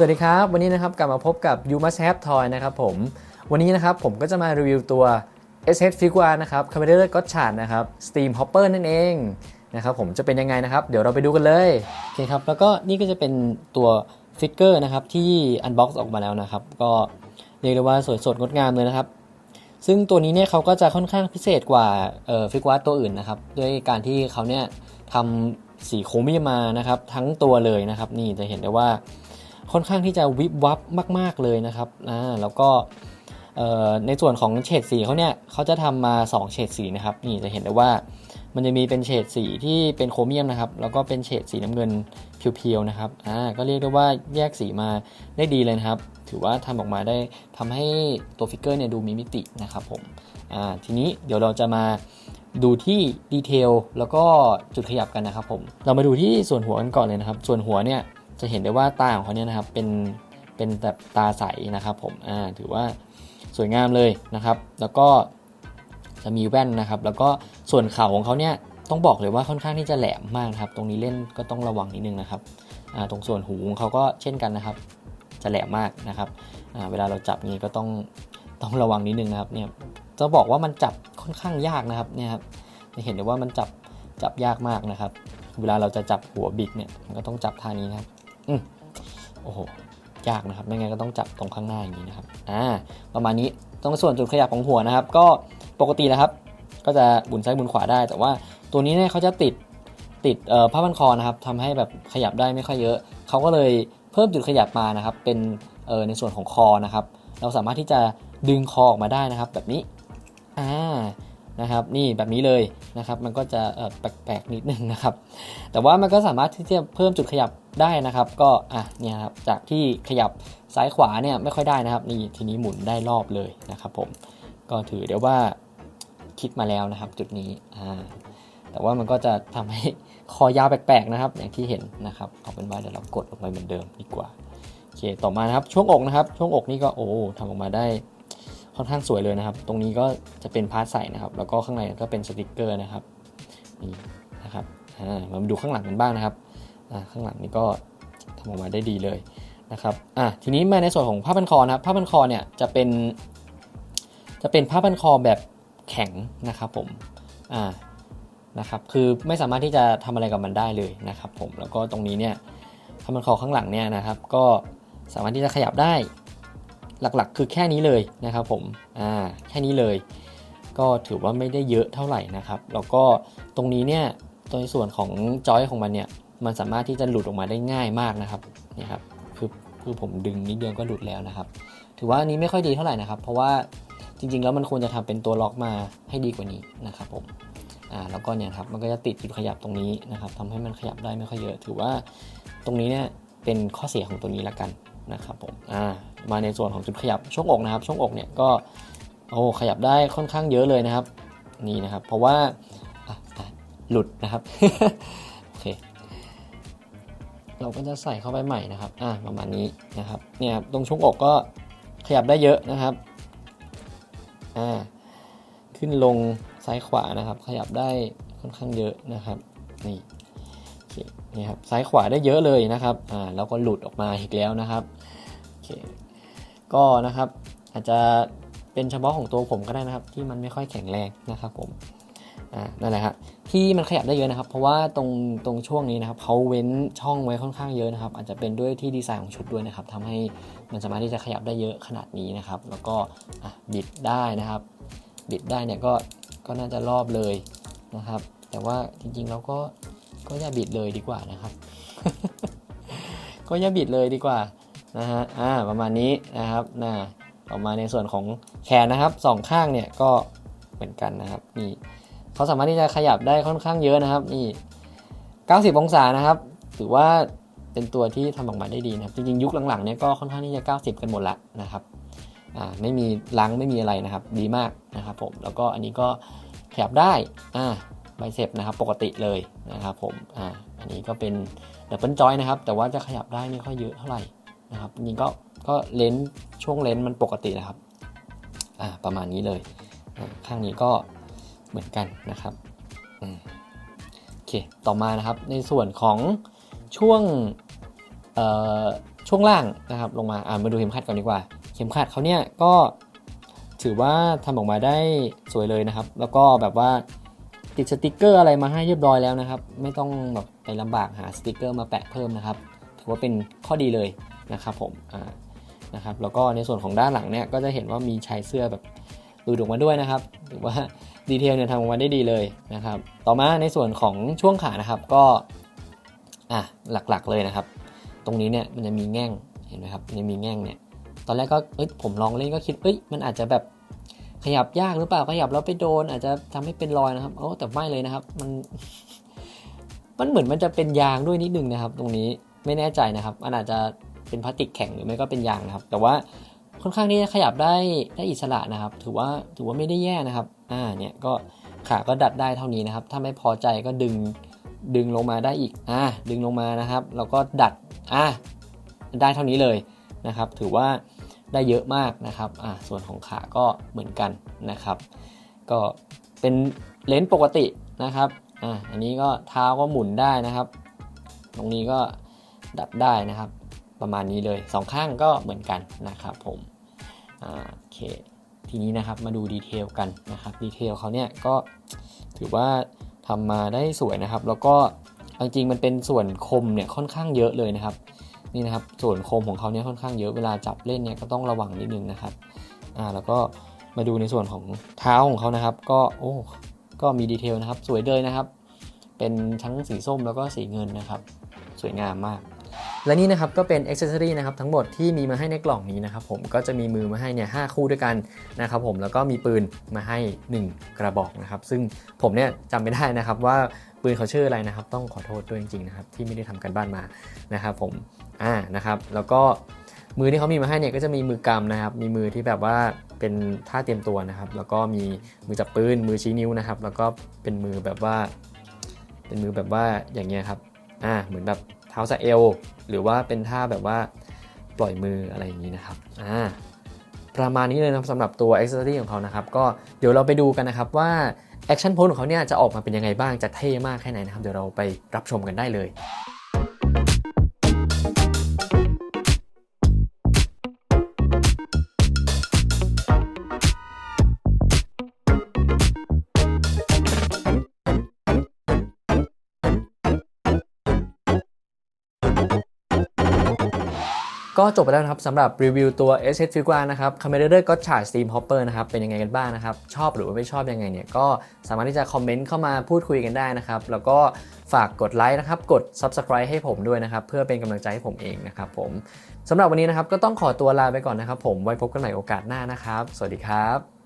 สวัสดีครับ วันนี้นะครับกลับมาพบกับ You Must Have Toy นะครับผม วันนี้นะครับผมก็จะมารีวิวตัว SH Figure นะครับ Commander g o t c h a r d นะครับ Steam Hopper นั่นเองนะครับผมจะเป็นยังไงนะครับ เดี๋ยวเราไปดูกันเลยโอเคครับ แล้วก็นี่ก็จะเป็นตัวฟิกเกอร์นะครับที่อันบ็อกซ์ออกมาแล้วนะครับ ก็เรียกได้ว่าสวยสดงดงามเลยนะครับ ซึ่งตัวนี้เนี่ยเขาก็จะค่อนข้างพิเศษกว่าเอ่อฟิกวาตัวอื่นนะครับ ด้วยการที่เขาเนี่ยทำสีโครเมียมมานะครับทั้งตัวเลยนะครับ นี่จะเห็นได้ว่า ค่อนข้างที่จะวิบวับมาก ๆเลยนะครับอ่าแล้วก็ในส่วนของเฉดสีเขาเนี่ยเขาจะทำมา 2 เฉดสีนะครับนี่จะเห็นได้ว่ามันจะมีเป็นเฉดสีที่เป็นโครเมียมนะครับ แล้วก็เป็นเฉดสีน้ำเงินเพียวๆนะครับอ่าก็เรียกได้ว่าแยกสีมาได้ดีเลยนะครับ ถือว่าทำออกมาได้ทำให้ตัวฟิกเกอร์เนี่ยดูมีมิตินะครับผมอ่าทีนี้เดี๋ยวเราจะมาดูที่ดีเทลแล้วก็จุดขยับกันนะครับผมเรามาดูที่ส่วนหัวกันก่อนเลยนะครับ ส่วนหัวเนี่ย จะเห็นได้ว่าตาของเขาเนี่ยนะครับเป็นเป็นแบบตาใสนะครับผมอ่าถือว่าสวยงามเลยนะครับ แล้วก็จะมีแว่นนะครับ แล้วก็ส่วนเข่าของเขาเนี่ยต้องบอกเลยว่าค่อนข้างที่จะแหลมมากนะครับ ตรงนี้เล่นก็ต้องระวังนิดนึงนะครับอ่าตรงส่วนหูของเขาก็เช่นกันนะครับ จะแหลมมากนะครับอ่าเวลาเราจับนี้ก็ต้องต้องระวังนิดนึงนะครับเนี่ยจะบอกว่ามันจับค่อนข้างยากนะครับเนี่ยครับจะเห็นได้ว่ามันจับจับยากมากนะครับ เวลาเราจะจับหัวบิดเนี่ยมันก็ต้องจับท่านี้นะครับ อืมโอ้โห ยากนะครับ ไม่งั้นก็ต้องจับตรงข้างหน้าอย่างนี้นะครับ อ่า ประมาณนี้ตรงส่วนจุดขยับของหัวนะครับ ก็ปกตินะครับ ก็จะบุนซ้ายบุนขวาได้ แต่ว่าตัวนี้เนี่ยเขาจะติดติดเอ่อผ้าพันคอนะครับทำให้แบบขยับได้ไม่ค่อยเยอะ เขาก็เลยเพิ่มจุดขยับมานะครับ เป็นในส่วนของคอนะครับ เราสามารถที่จะดึงคอออกมาได้นะครับ แบบนี้ อ่า นะครับ นี่แบบนี้เลยนะครับ มันก็จะแปลกๆนิดนึงนะครับ แต่ว่ามันก็สามารถที่จะเพิ่มจุดขยับได้นะครับ ก็อะเนี่ยครับจากที่ขยับซ้ายขวาเนี่ยไม่ค่อยได้นะครับ นี่ทีนี้หมุนได้รอบเลยนะครับ ผมก็ถือเดี๋ยวว่าคิดมาแล้วนะครับ จุดนี้อ่าแต่ว่ามันก็จะทำให้คอยาวแปลกๆนะครับ อย่างที่เห็นนะครับเอาเป็นว่าเดี๋ยวเรากดลงไปเหมือนเดิมดีกว่าโอเคต่อมานะครับช่วงอกนะครับ ช่วงอกนี่ก็โอ้ทำออกมาได้ ค่อนข้างสวยเลยนะครับ ตรงนี้ก็จะเป็นพาร์ทใส่นะครับ แล้วก็ข้างในก็เป็นสติกเกอร์นะครับนี่นะครับมาดูข้างหลังกันบ้างนะครับข้างหลังนี่ก็ทำออกมาได้ดีเลยนะครับอะทีนี้มาในส่วนของผ้าพันคอนะครับผ้าพันคอเนี่ยจะเป็น จะเป็นผ้าพันคอแบบแข็งนะครับผมอ่านะครับคือไม่สามารถที่จะทำอะไรกับมันได้เลยนะครับผมแล้วก็ตรงนี้เนี่ยผ้าพันคอข้างหลังเนี่ยนะครับ ก็สามารถที่จะขยับได้ หลักๆ คือแค่นี้เลยนะครับผมอ่าแค่นี้เลย ก็ถือว่าไม่ได้เยอะเท่าไหร่นะครับแล้วก็ตรงนี้เนี่ยตรงส่วนของจอยของมันเนี่ยมันสามารถที่จะหลุดออกมาได้ง่ายมากนะครับนี่ครับคือคือผมดึงนิดเดียวก็หลุดแล้วนะครับ ถือว่าอันนี้ไม่ค่อยดีเท่าไหร่นะครับ เพราะว่าจริงๆ แล้วมันควรจะทำเป็นตัวล็อกมาให้ดีกว่านี้นะครับผมอ่าแล้วก็เนี่ยครับมันก็จะติดจุดขยับตรงนี้นะครับทำให้มันขยับได้ไม่ค่อยเยอะ ถือว่าตรงนี้เนี่ยเป็นข้อเสียของตัวนี้ละกัน นะครับผมอ่ามาในส่วนของจุดขยับช่วงอกนะครับช่วงอกเนี่ยก็โอ้ขยับได้ค่อนข้างเยอะเลยนะครับ นี่นะครับ เพราะว่าหลุดนะครับโอเคเราก็จะใส่เข้าไปใหม่นะครับอ่าประมาณนี้นะครับเนี่ยตรงช่วงอกก็ขยับได้เยอะนะครับอ่าขึ้นลงซ้ายขวานะครับ ขยับได้ค่อนข้างเยอะนะครับนี่ นี่ครับซ้ายขวาได้เยอะเลยนะครับอ่าแล้วก็หลุดออกมาอีกแล้วนะครับโอเคก็นะครับอาจจะเป็นเฉพาะของตัวผมก็ได้นะครับ ที่มันไม่ค่อยแข็งแรงนะครับผมอ่านั่นแหละครับที่มันขยับได้เยอะนะครับ เพราะว่าตรงตรงช่วงนี้นะครับเขาเว้นช่องไว้ค่อนข้างเยอะนะครับ อาจจะเป็นด้วยที่ดีไซน์ของชุดด้วยนะครับทำให้มันสามารถที่จะขยับได้เยอะขนาดนี้นะครับ แล้วก็อะบิดได้นะครับ บิดได้เนี่ยก็ก็น่าจะรอบเลยนะครับ แต่ว่าจริงๆเราก็ ก็อย่าบิดเลยดีกว่านะครับ ก็อย่าบิดเลยดีกว่านะฮะอ่าประมาณนี้นะครับนะออกมาในส่วนของแขนนะครับสองข้างเนี่ยก็เหมือนกันนะครับนี่เขาสามารถที่จะขยับได้ค่อนข้างเยอะนะครับนี่90 องศานะครับ ถือว่าเป็นตัวที่ทำออกมาได้ดีนะครับ จริงๆ ยุคหลังๆเนี่ยก็ค่อนข้างที่จะ 90 กันหมดละนะครับอ่าไม่มีล้างไม่มีอะไรนะครับ ดีมากนะครับผมแล้วก็อันนี้ก็ขยับได้อ่า ไบเซปนะครับปกติเลยนะครับผมอ่าอันนี้ก็เป็นดับเบิลจอยนะครับ แต่ว่าจะขยับได้ไม่ค่อยเยอะเท่าไหร่นะครับจริงก็ก็เลนส์ช่วงเลนส์มันปกตินะครับอ่าประมาณนี้เลย ข้างนี้ก็เหมือนกันนะครับอืมโอเคต่อมานะครับในส่วนของช่วงเอ่อช่วงล่างนะครับลงมาอ่ามาดูเข็มขัดก่อนดีกว่า เข็มขัดเขาเนี่ยก็ถือว่าทำออกมาได้สวยเลยนะครับ แล้วก็แบบว่า ติดสติกเกอร์อะไรมาให้เรียบร้อยแล้วนะครับ ไม่ต้องแบบไปลำบากหาสติกเกอร์มาแปะเพิ่มนะครับ ถือว่าเป็นข้อดีเลยนะครับผมอ่านะครับแล้วก็ในส่วนของด้านหลังเนี่ยก็จะเห็นว่ามีชายเสื้อแบบหลุดออกมาด้วยนะครับถือว่าดีเทลเนี่ยทำออกมาได้ดีเลยนะครับ ต่อมาในส่วนของช่วงขานะครับก็อะหลักๆเลยนะครับ ตรงนี้เนี่ยมันจะมีแง่งเห็นไหมครับมันจะมีแง่งเนี่ยตอนแรกก็เอ้ยผมลองเล่นก็คิดเอ้ยมันอาจจะแบบ ขยับยากหรือเปล่าขยับแล้วไปโดน อาจจะทำให้เป็นรอยนะครับโอ้แต่ไม่เลยนะครับ มันมันเหมือนมันจะเป็นยางด้วยนิดนึงนะครับ ตรงนี้ไม่แน่ใจนะครับมันอาจจะเป็นพลาสติกแข็งหรือไม่ก็เป็นยางนะครับ แต่ว่าค่อนข้างที่จะขยับได้ได้อิสระนะครับ ถือว่าถือว่าไม่ได้แย่นะครับ อ่าเนี่ยก็ขาก็ดัดได้เท่านี้นะครับ ถ้าไม่พอใจก็ดึงดึงลงมาได้อีกอ่าดึงลงมานะครับแล้วก็ดัดอ่าได้เท่านี้เลยนะครับ ถือว่า ได้เยอะมากนะครับอ่าส่วนของขาก็เหมือนกันนะครับ ก็เป็นเลนส์ปกตินะครับอ่าอันนี้ก็เท้าก็หมุนได้นะครับ ตรงนี้ก็ดัดได้นะครับ ประมาณนี้เลยสองข้างก็เหมือนกันนะครับผมอ่าโอเคทีนี้นะครับมาดูดีเทลกันนะครับดีเทลเขาเนี่ยก็ถือว่าทำมาได้สวยนะครับ แล้วก็จริงๆมันเป็นส่วนคมเนี่ยค่อนข้างเยอะเลยนะครับ นี่นะครับส่วนโคมของเขาเนี่ยค่อนข้างเยอะเวลาจับเล่นเนี่ยก็ต้องระวังนิดนึงนะครับอ่าแล้วก็มาดูในส่วนของเท้าของเขานะครับ ก็โอ้ก็มีดีเทลนะครับ สวยเลยนะครับ เป็นทั้งสีส้มแล้วก็สีเงินนะครับ สวยงามมาก และนี่นะครับก็เป็นอ c เซ s ซอรีนะครับทั้งหมดที่มีมาให้ในกล่องนี้นะครับผมก็จะมีมือมาให้เนี่ยหคู่ด้วยกันนะครับผมแล้วก็มีปืนมาให้ 1 กระบอกนะครับซึ่งผมเนี่ยจำไม่ได้นะครับว่าปืนเขาชื่ออะไรนะครับ ต้องขอโทษด้วยจริงๆนะครับที่ไม่ได้ทำกันบ้านมานะครับผมอ่านะครับแล้วก็มือที่เขามีมาให้เนี่ยก็จะมีมือกำนะครับ มีมือที่แบบว่าเป็นท่าเตรียมตัวนะครับ แล้วก็มีมือจับปืน มือชี้นิ้วนะครับ แล้วก็เป็นมือแบบว่า เป็นมือแบบว่าอย่างเงี้ยครับ อ่า เหมือนแบบ ท้าสะเอลหรือว่าเป็นท่าแบบว่าปล่อยมืออะไรอย่างนี้นะครับอ่าประมาณนี้เลยนะครับสำหรับตัว a อ c เซ s ซอรีของเขานะครับ ก็เดี๋ยวเราไปดูกันนะครับว่าแอคชั่นโพสของเขาเนี่ยจะออกมาเป็นยังไงบ้างจะเท่มากแค่ไหนนะครับ เดี๋ยวเราไปรับชมกันได้เลย ก็จบไปแล้วนะครับสำหรับรีวิวตัว s h f i g u a นะครับ c a m e r a d e r g o t c h a r d Steam Hopper นะครับ เป็นยังไงกันบ้างนะครับ ชอบหรือว่าไม่ชอบยังไงเนี่ย ก็สามารถที่จะคอมเมนต์เข้ามาพูดคุยกันได้นะครับ แล้วก็ฝากกดไลค์นะครับ กด Subscribe ให้ผมด้วยนะครับ เพื่อเป็นกำลังใจให้ผมเองนะครับผมสำหรับวันนี้นะครับก็ต้องขอตัวลาไปก่อนนะครับผมไว้พบกันใหม่โอกาสหน้านะครับ สวัสดีครับ